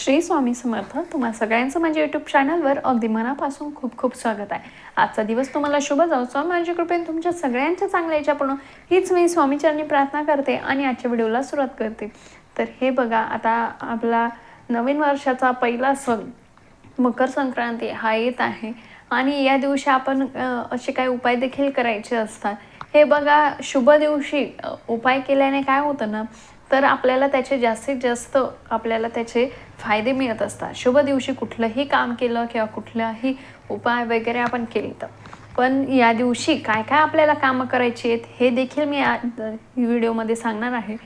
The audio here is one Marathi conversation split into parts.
श्री स्वामी समर्थ तुम्हा सगळ्यांचं माझ्या यूट्यूब चॅनलवर अगदी मनापासून खूप खूप स्वागत आहे. आजचा दिवस तुम्हाला शुभ जाऊ स्वामी माझ्या कृपेने तुमच्या सगळ्यांच्या चांगल्या याच्यापूर्ण हीच मी स्वामीचरणी प्रार्थना करते आणि आजच्या व्हिडिओला सुरुवात करते. तर हे बघा आता आपला नवीन वर्षाचा पहिला सण मकर संक्रांती हा येत आहे. आणि या दिवशी आपण असे काही उपाय देखील करायचे असतात. हे बघा शुभ दिवशी उपाय केल्याने काय होतं ना तर आपल्याला त्याचे जास्तीत जास्त आपल्याला त्याचे फायदे मिळत असतात. शुभ दिवशी कुठलंही काम केलं किंवा कुठलाही उपाय वगैरे आपण केले तर. पण या दिवशी काय काय आपल्याला कामं करायची आहेत हे देखील मी या व्हिडिओमध्ये सांगणार आहे.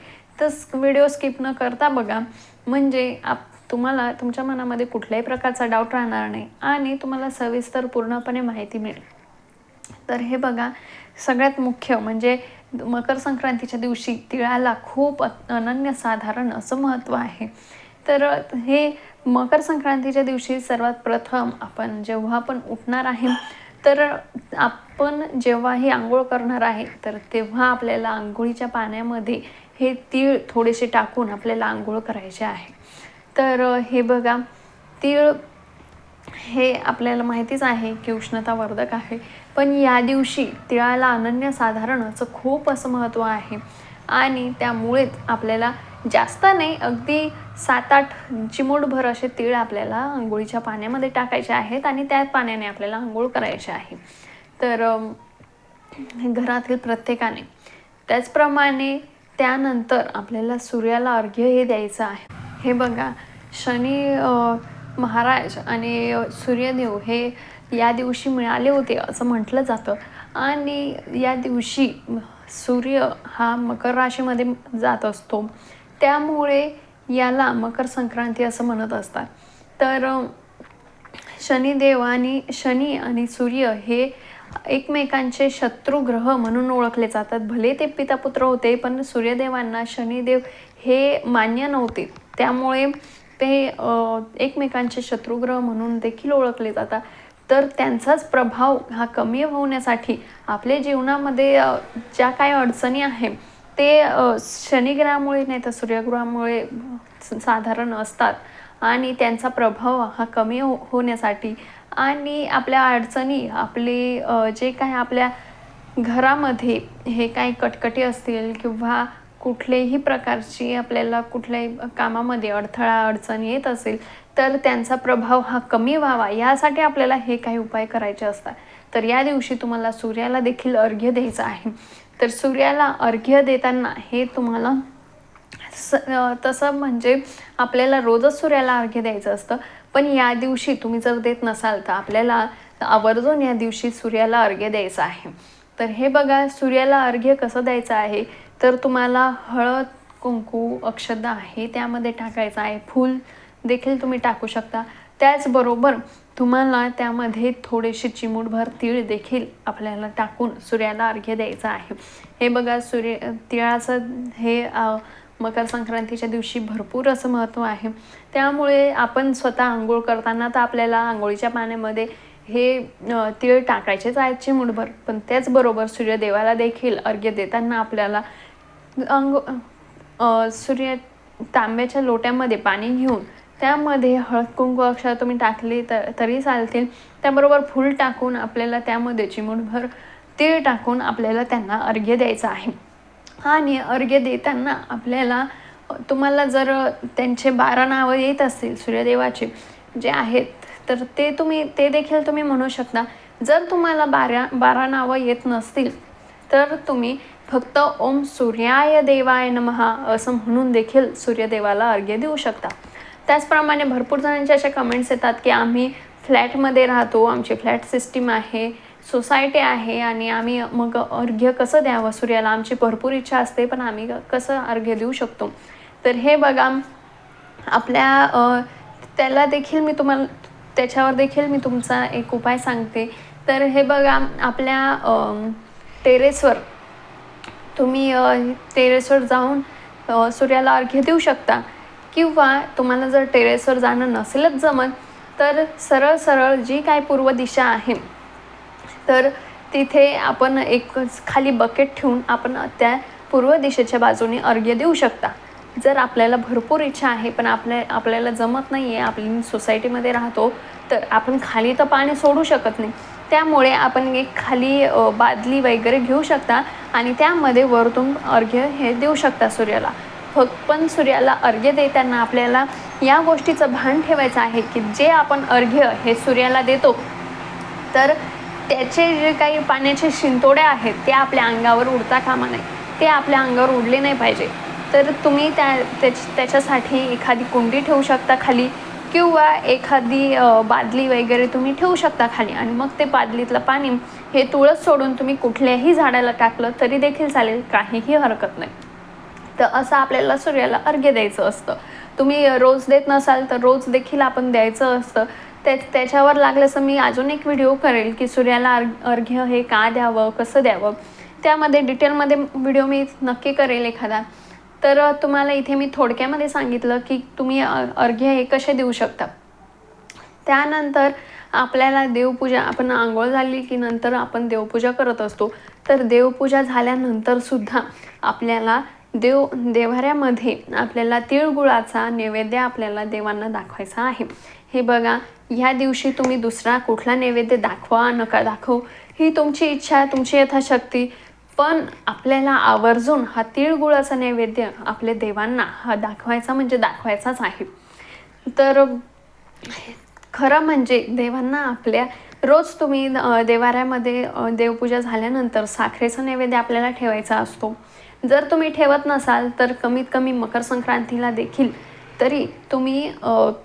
तर व्हिडिओ स्किप न करता बघा म्हणजे आप तुम्हाला तुमच्या मनामध्ये कुठल्याही प्रकारचा डाऊट राहणार नाही आणि तुम्हाला सविस्तर पूर्णपणे माहिती मिळेल. तर हे बघा सगळ्यात मुख्य म्हणजे मकर संक्रांतीच्या दिवशी तिळाला खूप अनन्यसाधारण असं महत्त्व आहे. तर हे मकर संक्रांतीच्या दिवशी सर्वात प्रथम आपण जेव्हा आपण उठणार आहे तर आपण जेव्हाही आंघोळ करणार आहे तर तेव्हा आपल्याला आंघोळीच्या पाण्यामध्ये हे तीळ थोडेसे टाकून आपल्याला आंघोळ करायचे आहे. तर हे बघा तीळ हे आपल्याला माहितीच आहे की उष्णतावर्धक आहे. पण या दिवशी तिळाला अनन्यसाधारण खूप असं महत्त्व आहे. आणि त्यामुळेच आपल्याला जास्त नाही अगदी सात आठ चिमूटभर असे तीळ आपल्याला आंघोळीच्या पाण्यामध्ये टाकायचे आहेत आणि त्या पाण्याने आपल्याला आंघोळ करायचे आहे. तर घरातील प्रत्येकाने त्याचप्रमाणे त्यानंतर आपल्याला सूर्याला अर्घ्य हे द्यायचं आहे. हे बघा शनी महाराज आणि सूर्यदेव हे या दिवशी मिळाले होते असं म्हटलं जातं. आणि या दिवशी सूर्य हा मकर राशीमध्ये जात असतो. त्यामुळे याला मकर संक्रांती असं म्हणत असतात. तर शनिदेव आणि शनी आणि सूर्य हे एकमेकांचे शत्रुग्रह म्हणून ओळखले जातात. भले ते पितापुत्र होते पण सूर्यदेवांना शनिदेव हे मान्य नव्हते. त्यामुळे ते एकमेकांचे शत्रुग्रह म्हणून देखील ओळखले जातात. तर त्यांचाच प्रभाव हा कमी होण्यासाठी आपल्या जीवनामध्ये ज्या काय अडचणी आहे ते शनिग्रहामुळे नाही तर सूर्यग्रहामुळे साधारण असतात. आणि त्यांचा प्रभाव हा कमी हो होण्यासाठी आणि आपल्या अडचणी आपले जे काय आपल्या घरामध्ये हे काही कटकटी असतील किंवा कुठल्याही प्रकारची आपल्याला कुठल्याही कामामध्ये अडथळा अडचण येत असेल तर त्यांचा प्रभाव हा कमी व्हावा. यासाठी आपल्याला हे काही उपाय करायचे असतात. तर या दिवशी तुम्हाला सूर्याला देखील अर्घ्य द्यायचं आहे. तर सूर्याला अर्घ्य देताना हे तुम्हाला स तसं म्हणजे आपल्याला रोजच सूर्याला अर्घ्य द्यायचं असतं. पण या दिवशी तुम्ही जर देत नसाल तर आपल्याला आवर्जून या दिवशी सूर्याला अर्घ्य द्यायचं आहे. तर हे बघा सूर्याला अर्घ्य कसं द्यायचं आहे? तर तुम्हाला हळद कुंकू अक्षदा आहे त्यामध्ये टाकायचं आहे. फूल देखील तुम्ही टाकू शकता. त्याचबरोबर तुम्हाला त्यामध्ये थोडेसे चिमूटभर तीळ देखील आपल्याला टाकून सूर्याला अर्घ्य द्यायचं आहे. हे बघा सूर्य तिळाचं हे मकर संक्रांतीच्या दिवशी भरपूर असं महत्त्व आहे. त्यामुळे आपण स्वतः आंघोळ करताना तर आपल्याला आंघोळीच्या पाण्यामध्ये हे तिळ तीळ टाकायचेच आहेत चिमूटभर. पण त्याचबरोबर सूर्यदेवाला देखील अर्घ्य देताना आपल्याला अंग सूर्य तांब्याच्या लोट्यामध्ये पाणी घेऊन त्यामध्ये हळद कुंकू अक्षर तुम्ही टाकली तर तरी चालतील. त्याबरोबर फूल टाकून आपल्याला त्यामध्ये चिमूटभर तीळ टाकून आपल्याला त्यांना अर्घ्य द्यायचं आहे. आणि अर्घ्य देताना आपल्याला तुम्हाला जर त्यांचे बारा नावं येत असतील सूर्यदेवाचे जे आहेत तर ते तुम्ही ते देखील तुम्ही म्हणू शकता. जर तुम्हाला बारा बारा नावं येत नसतील तर तुम्ही फक्त ओम सूर्याय देवाय नमहा असं म्हणून देखील सूर्यदेवाला अर्घ्य देऊ शकता. त्याचप्रमाणे भरपूर जणांचे अशा कमेंट्स येतात की आम्ही फ्लॅटमध्ये राहतो आमची फ्लॅट सिस्टीम आहे सोसायटी आहे आणि आम्ही मग अर्घ्य कसं द्यावं सूर्याला? आमची भरपूर इच्छा असते पण आम्ही कसं अर्घ्य देऊ शकतो? तर हे बघा आपल्या त्याला देखील मी तुम्हाला त्याच्यावर देखील मी तुमचा एक उपाय सांगते. तर हे बघा आपल्या टेरेसवर तुम्ही टेरेसवर जाऊन सूर्याला अर्घ्य देऊ शकता. किंवा तुम्हाला जर टेरेसवर जाणं नसेलच जमत तर सरळ सरळ जी काय पूर्व दिशा आहे तर तिथे आपण एक खाली बकेट ठेवून आपण त्या पूर्व दिशेच्या बाजूने अर्घ्य देऊ शकता. जर आपल्याला भरपूर इच्छा आहे पण आपल्या आपल्याला जमत नाही आहे आपली सोसायटीमध्ये राहतो तर आपण खाली तर पाणी सोडू शकत नाही. त्यामुळे आपण एक खाली बादली वगैरे घेऊ शकता आणि त्यामध्ये वरतून अर्घ्य हे देऊ शकता सूर्याला. फक्त पण सूर्याला अर्घ्य देताना आपल्याला या गोष्टीचं भान ठेवायचं आहे की जे आपण अर्घ्य हे सूर्याला देतो तर त्याचे जे काही पाण्याचे शिंतोडे आहेत ते आपल्या अंगावर उडता कामा नये. ते आपल्या अंगावर उडले नाही पाहिजे. तर तुम्ही त्या त्याच त्याच्यासाठी एखादी कुंडी ठेवू शकता खाली. किंवा एखादी बादली वगैरे तुम्ही ठेवू शकता खाली आणि मग ते बादलीतलं पाणी हे तुळस सोडून तुम्ही कुठल्याही झाडाला टाकलं तरी देखील चालेल काहीही हरकत नाही. तर असं आपल्याला सूर्याला अर्घ्य द्यायचं असतं. तुम्ही रोज देत नसाल तर रोज देखील आपण द्यायचं असतं. त्या त्याच्यावर लागल्यास मी अजून एक व्हिडिओ करेल की सूर्याला अर्घ अर्घ्य हे का द्यावं कसं द्यावं. त्यामध्ये डिटेलमध्ये व्हिडिओ मी नक्की करेल एखादा. तर तुम्हाला इथे मी थोडक्यामध्ये सांगितलं की तुम्ही अर्घ्य हे कसे देऊ शकता. त्यानंतर आपल्याला देवपूजा आपण आंघोळ झाली की नंतर आपण देवपूजा करत असतो. तर देवपूजा झाल्यानंतर सुद्धा आपल्याला देव देवाऱ्यामध्ये आपल्याला तिळगुळाचा नैवेद्य आपल्याला देवांना दाखवायचा आहे. हे बघा ह्या दिवशी तुम्ही दुसरा कुठला नैवेद्य दाखवा नका दाखवू. ही तुमची इच्छा तुमची यथाशक्ती. पण आपल्याला आवर्जून हा तिळगुळाचा नैवेद्य आपल्या देवांना हा दाखवायचा म्हणजे दाखवायचाच आहे. तर खरं म्हणजे देवांना आपल्या रोज तुम्ही देवाऱ्यामध्ये देवपूजा झाल्यानंतर साखरेचा नैवेद्य आपल्याला ठेवायचा असतो. जर तुम्ही ठेवत नसाल तर कमीत कमी मकर संक्रांतीला देखील तरी तुम्ही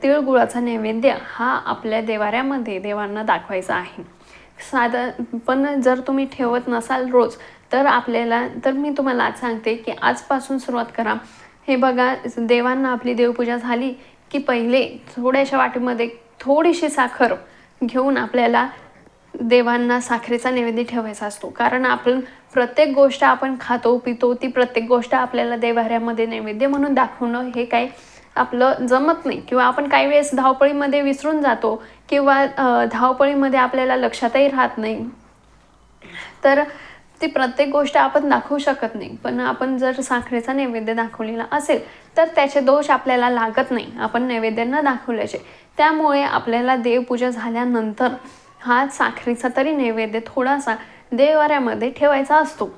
तिळगुळाचा नैवेद्य हा आपल्या देवाऱ्यामध्ये देवांना दाखवायचा आहे. साधा पण जर तुम्ही ठेवत नसाल रोज तर आपल्याला तर मी तुम्हाला आज सांगते की आजपासून सुरुवात करा. हे बघा देवांना आपली देवपूजा झाली की पहिले थोड्याशा वाटीमध्ये थोडीशी साखर घेऊन आपल्याला देवांना साखरेचा नैवेद्य ठेवायचा असतो. कारण आपण प्रत्येक गोष्ट आपण खातो पितो ती प्रत्येक गोष्ट आपल्याला देवाऱ्यामध्ये नैवेद्य म्हणून दाखवणं हे काय आपलं जमत नाही. किंवा आपण काही वेळेस धावपळीमध्ये विसरून जातो किंवा धावपळीमध्ये आपल्याला लक्षातही राहत नाही. तर ती प्रत्येक गोष्ट आपण दाखवू शकत नाही. पण आपण जर साखरेचा नैवेद्य दाखवलेला असेल तर त्याचे दोष आपल्याला लागत नाही. आपण नैवेद्य न दाखवल्याचे. त्यामुळे आपल्याला देवपूजा झाल्यानंतर हा साखरेचा तरी नैवेद्य थोडासा देवाऱ्यामध्ये ठेवायचा असतो.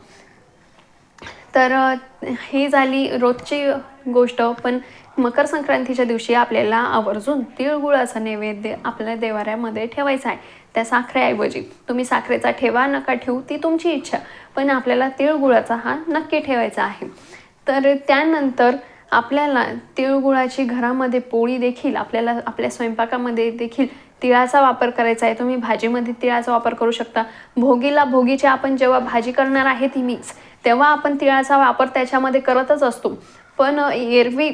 तर ही झाली रोजची गोष्ट. पण मकर संक्रांतीच्या दिवशी आपल्याला आवर्जून तिळगुळाचा नैवेद्य आपल्या देवाऱ्यामध्ये ठेवायचा आहे. त्या साखरेऐवजी तुम्ही साखरेचा ठेवा नका ठेवू ती तुमची इच्छा. पण आपल्याला तिळगुळाचा हा नक्की ठेवायचा आहे. तर त्यानंतर आपल्याला तिळगुळाची घरामध्ये पोळी देखील आपल्याला आपल्या स्वयंपाकामध्ये देखील तिळाचा वापर करायचा आहे. तुम्ही भाजीमध्ये तिळाचा वापर करू शकता. भोगीला भोगीची आपण जेव्हा भाजी करणार आहे ती मिक्स तेव्हा आपण तिळाचा वापर त्याच्यामध्ये करतच असतो. पण एरवी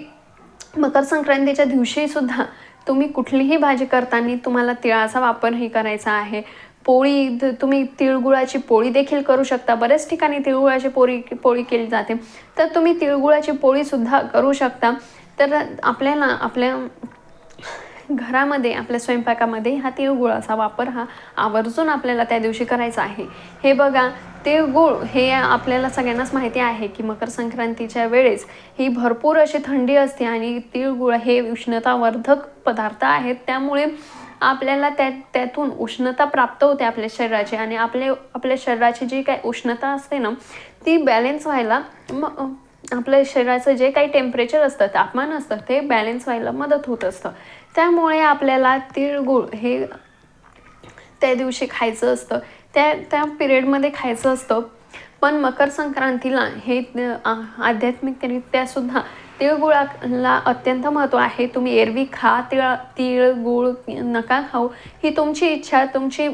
मकर संक्रांतीच्या दिवशी सुद्धा तुम्ही कुठलीही भाजी करताना तुम्हाला तिळाचा वापर हे करायचा आहे. पोळी तुम्ही तिळगुळाची पोळी देखील करू शकता. बऱ्याच ठिकाणी तिळगुळाची पोळी पोळी केली जाते. तर तुम्ही तिळगुळाची पोळीसुद्धा करू शकता. तर आपल्याला आपल्या घरामध्ये आपल्या स्वयंपाकामध्ये हा तिळगुळाचा वापर हा आवर्जून आपल्याला त्या दिवशी करायचा आहे. हे बघा तिळगुळ हे आपल्याला सगळ्यांनाच माहिती आहे की मकर संक्रांतीच्या वेळेस ही भरपूर अशी थंडी असते आणि तिळगुळ हे उष्णतावर्धक पदार्थ आहेत. त्यामुळे आपल्याला त्या त्यातून उष्णता प्राप्त होते आपल्या शरीराची आणि आपले आपल्या शरीराची जी काही उष्णता असते ना ती बॅलेन्स व्हायला म आपल्या शरीराचं जे काही टेम्परेचर असतं तापमान असतं ते बॅलेन्स व्हायला मदत होत असतं. त्यामुळे आपल्याला तिळगुळ हे त्या दिवशी खायचं असतं. त्या त्या पिरियडमध्ये खायचं असतं. पण मकर संक्रांतीला हे आध्यात्मिकरित्यासुद्धा तिळगुळाला अत्यंत महत्त्व आहे. तुम्ही एरवी खा तिळ तिळगुळ नका खाऊ. ही तुमची इच्छा तुमची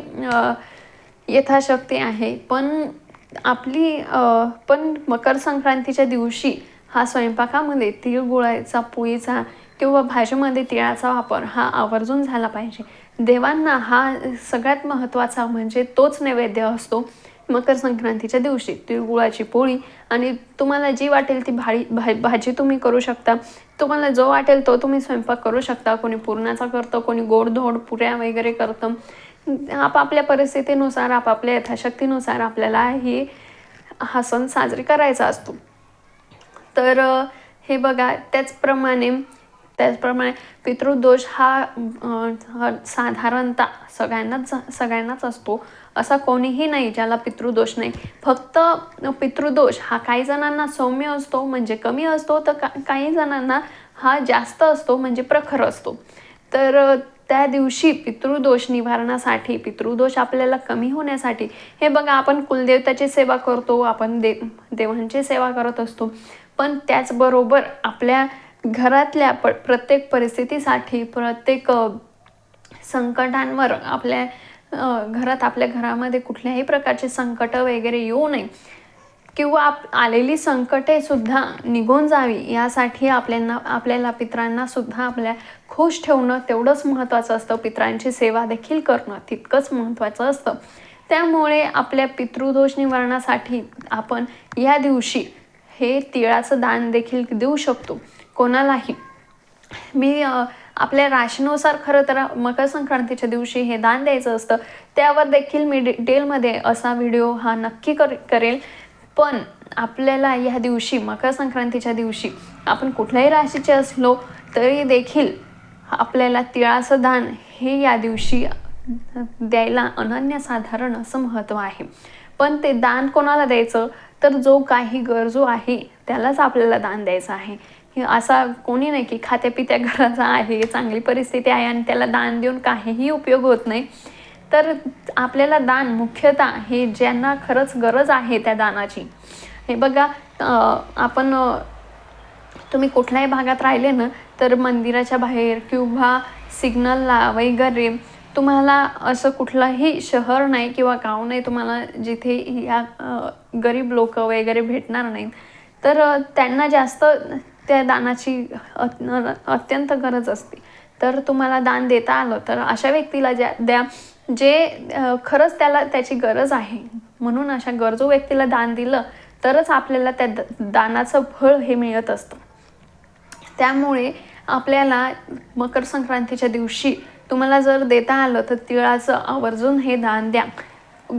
यथाशक्ती आहे. पण आपली पण मकर संक्रांतीच्या दिवशी हा स्वयंपाकामध्ये तिळगुळाचा पोळीचा किंवा भाजीमध्ये तिळाचा वापर हा आवर्जून झाला पाहिजे. देवांना हा सगळ्यात महत्त्वाचा म्हणजे तोच नैवेद्य असतो. मकर संक्रांतीच्या दिवशी तिळगुळाची पोळी आणि तुम्हाला जी वाटेल ती भाडी भा भाजी तुम्ही करू शकता. तुम्हाला जो वाटेल तो तुम्ही स्वयंपाक करू शकता. कोणी पुरणाचा करतं कोणी गोडधोड पुऱ्या वगैरे करतं. आपापल्या परिस्थितीनुसार आपापल्या यथाशक्तीनुसार आपल्याला ही हा सण साजरी करायचा असतो. तर हे बघा त्याचप्रमाणे त्याचप्रमाणे पितृदोष हा हा साधारणतः सगळ्यांनाच सगळ्यांनाच असतो. असा कोणीही नाही ज्याला पितृदोष नाही. फक्त पितृदोष हा काही जणांना सौम्य असतो म्हणजे कमी असतो तर का काही जणांना हा जास्त असतो म्हणजे प्रखर असतो. तर त्या दिवशी पितृदोष निवारणासाठी पितृदोष आपल्याला कमी होण्यासाठी हे बघा आपण कुलदेवताची सेवा करतो आपण दे देवांची सेवा करत असतो. पण त्याचबरोबर आपल्या घरातल्या प प्रत्येक परिस्थितीसाठी प्रत्येक संकटांवर आपल्या घरात आपल्या घरामध्ये कुठल्याही प्रकारचे संकट वगैरे येऊ नये. किंवा आप आलेली संकटे सुद्धा निघून जावी यासाठी आपल्यांना आपल्याला पित्रांना सुद्धा आपल्या खुश ठेवणं तेवढंच महत्त्वाचं असतं. पित्रांची सेवा देखील करणं तितकंच महत्त्वाचं असतं. त्यामुळे आपल्या पितृदोष निवारणासाठी आपण या दिवशी हे तिळाचं दान देखील देऊ शकतो. कोणालाही. मी आपल्या राशीनुसार खरं तर मकर संक्रांतीच्या दिवशी हे दान द्यायचं असतं. त्यावर देखील मी डिटेलमध्ये असा व्हिडिओ हा नक्की कर करेल. पण आपल्याला ह्या दिवशी मकर संक्रांतीच्या दिवशी आपण कुठल्याही राशीचे असलो तरी देखील आपल्याला तिळाचं दान हे या दिवशी द्यायला अनन्यसाधारण असं महत्त्व आहे. पण ते दान कोणाला द्यायचं? तर जो काही गरजू आहे त्यालाच आपल्याला दान द्यायचं आहे. असा कोणी नाही की खात्यापित्या घराचा आहे चांगली परिस्थिती आहे आणि त्याला दान देऊन काहीही उपयोग होत नाही. तर आपल्याला दान मुख्यतः हे ज्यांना खरंच गरज आहे त्या दानाची. हे बघा आपण तुम्ही कुठल्याही भागात राहिले ना तर मंदिराच्या बाहेर किंवा सिग्नलला वगैरे तुम्हाला असं कुठलंही शहर नाही किंवा गाव नाही तुम्हाला जिथे या गरीब लोक वगैरे भेटणार नाहीत. तर त्यांना जास्त त्या दानाची अत्यंत गरज असते. तर तुम्हाला दान देता आलं तर अशा व्यक्तीला ज्या द्या जे खरंच त्याला त्याची गरज आहे. म्हणून अशा गरजू व्यक्तीला दान दिलं तरच आपल्याला त्या द- दानाचं फळ हे मिळत असतं. त्यामुळे आपल्याला मकर संक्रांतीच्या दिवशी तुम्हाला जर देता आलं तर तिळाचं आवर्जून हे दान द्या.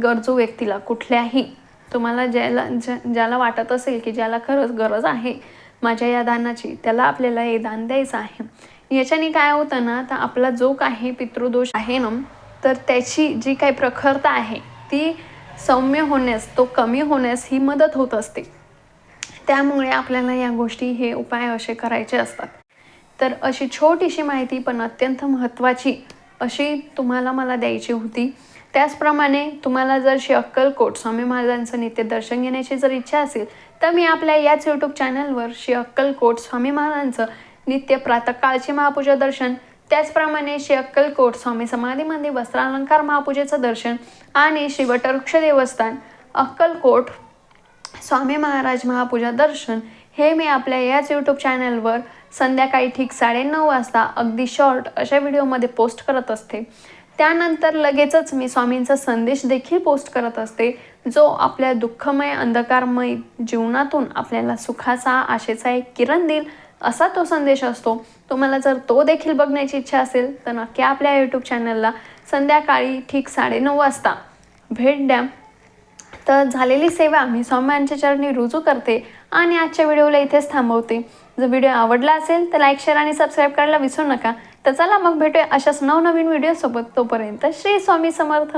गरजू व्यक्तीला कुठल्याही तुम्हाला ज्याला ज्या ज्याला वाटत असेल की ज्याला खरंच गरज आहे माझ्या या दानाची त्याला आपल्याला हे दान द्यायचं आहे. याच्याने काय होतं ना तर आपला जो काही पितृदोष आहे ना तर त्याची जी काही प्रखरता आहे ती सौम्य होण्यास तो कमी होण्यास ही मदत होत असते. त्यामुळे आपल्याला या गोष्टी हे उपाय असे करायचे असतात. तर अशी छोटीशी माहिती पण अत्यंत महत्त्वाची अशी तुम्हाला मला द्यायची होती. त्याचप्रमाणे तुम्हाला जर श्री अक्कलकोट स्वामी महाराजांचं नित्य दर्शन घेण्याची जर इच्छा असेल तर मी आपल्या याच यूट्यूब चॅनलवर श्री अक्कलकोट स्वामी महाराजांचं नित्य प्रातकाळचे महापूजा दर्शन त्याचप्रमाणे श्री अक्कलकोट स्वामी समाधी मंदिर वस्त्रालंकार महापूजेचं दर्शन आणि श्री वटवृक्ष देवस्थान अक्कलकोट स्वामी महाराज महापूजा दर्शन हे मी आपल्या याच यूट्यूब चॅनलवर संध्याकाळी ठीक साडेनऊ वाजता अगदी शॉर्ट अशा व्हिडिओमध्ये पोस्ट करत असते. त्यानंतर लगेचच मी स्वामींचा संदेश देखील पोस्ट करत असते जो आपल्या दुःखमय अंधकारमय जीवनातून आपल्याला सुखाचा आशेचा एक किरण देईल असा तो संदेश असतो. तुम्हाला जर तो देखील बघण्याची इच्छा असेल तर नक्की आपल्या यूट्यूब चॅनलला संध्याकाळी ठीक साडेनऊ वाजता भेट द्या. तर झालेली सेवा मी स्वामींच्या चरणी रुजू करते आणि आजच्या व्हिडिओला इथेच थांबवते. जर व्हिडिओ आवडला असेल तर लाईक शेअर आणि सबस्क्राईब करायला विसरू नका. तर चला मग भेटूया अशाच नवनवीन व्हिडिओसोबत तोपर्यंत श्री स्वामी समर्थ.